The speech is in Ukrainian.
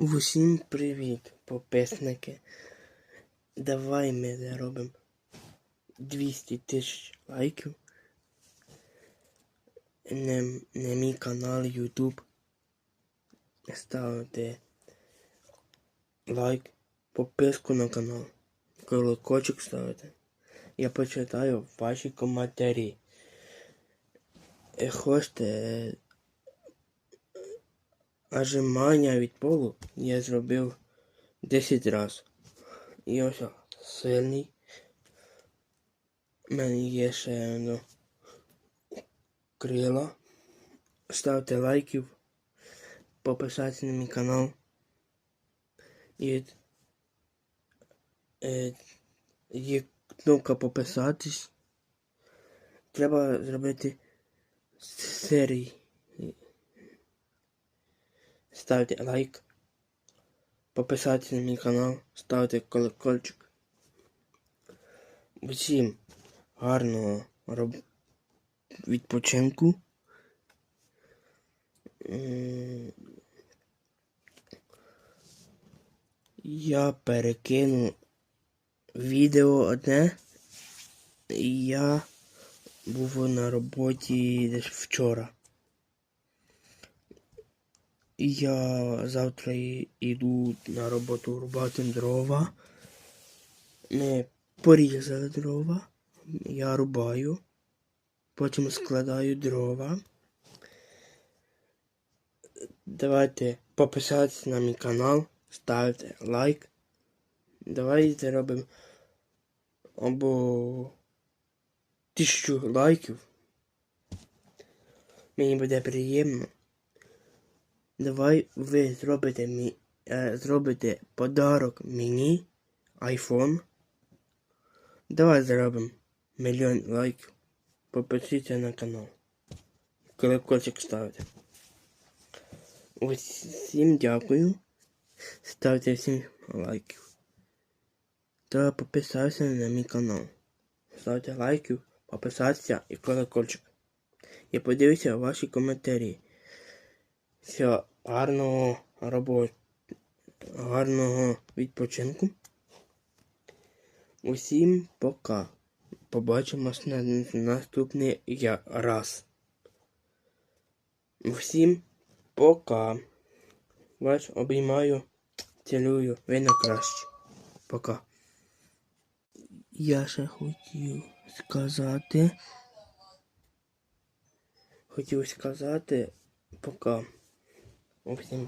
Усім привіт, підписники. Давай ми заробимо 200 тисяч лайків на, на мій канал YouTube. Ставте лайк, підписку на канал, колокольчик ставите. Я почитаю ваші коментарі. Е, Хочете Отжимання від полу я зробив 10 разів. І ось сильний. У мене є ще ну, крила. Ставте лайків, підписатися на мій канал. І е, є кнопка підписатись. Треба зробити серії. Ставте лайк, підписатися на мій канал, ставте колокольчик. Всім гарного роб... відпочинку. Я перекину відео одне. Я був на роботі десь вчора. Я завтра йду на роботу рубати дрова. Ми порізали дрова. Я рубаю. Потім складаю дрова. Давайте підписатися на мій канал, ставте лайк. Давайте зробимо або тисячу лайків. Мені буде приємно. Давай ви зробите мі, е, зробите подарок мені iPhone. Давай зробимо мільйон лайків. Підпишіться на канал. Колокольчик ставте. Усім дякую. Ставте всім лайків. Та підписатися на мій канал. Ставте лайків, підписатися і колокольчик. Я подивлюся ваші коментарі. Все, гарного роботи, гарного відпочинку. Усім пока. Побачимось на наступний я раз. Всім пока. Вас обіймаю, цілую, ви на краще. Пока. Я ще хотів сказати. Хотів сказати пока. Всім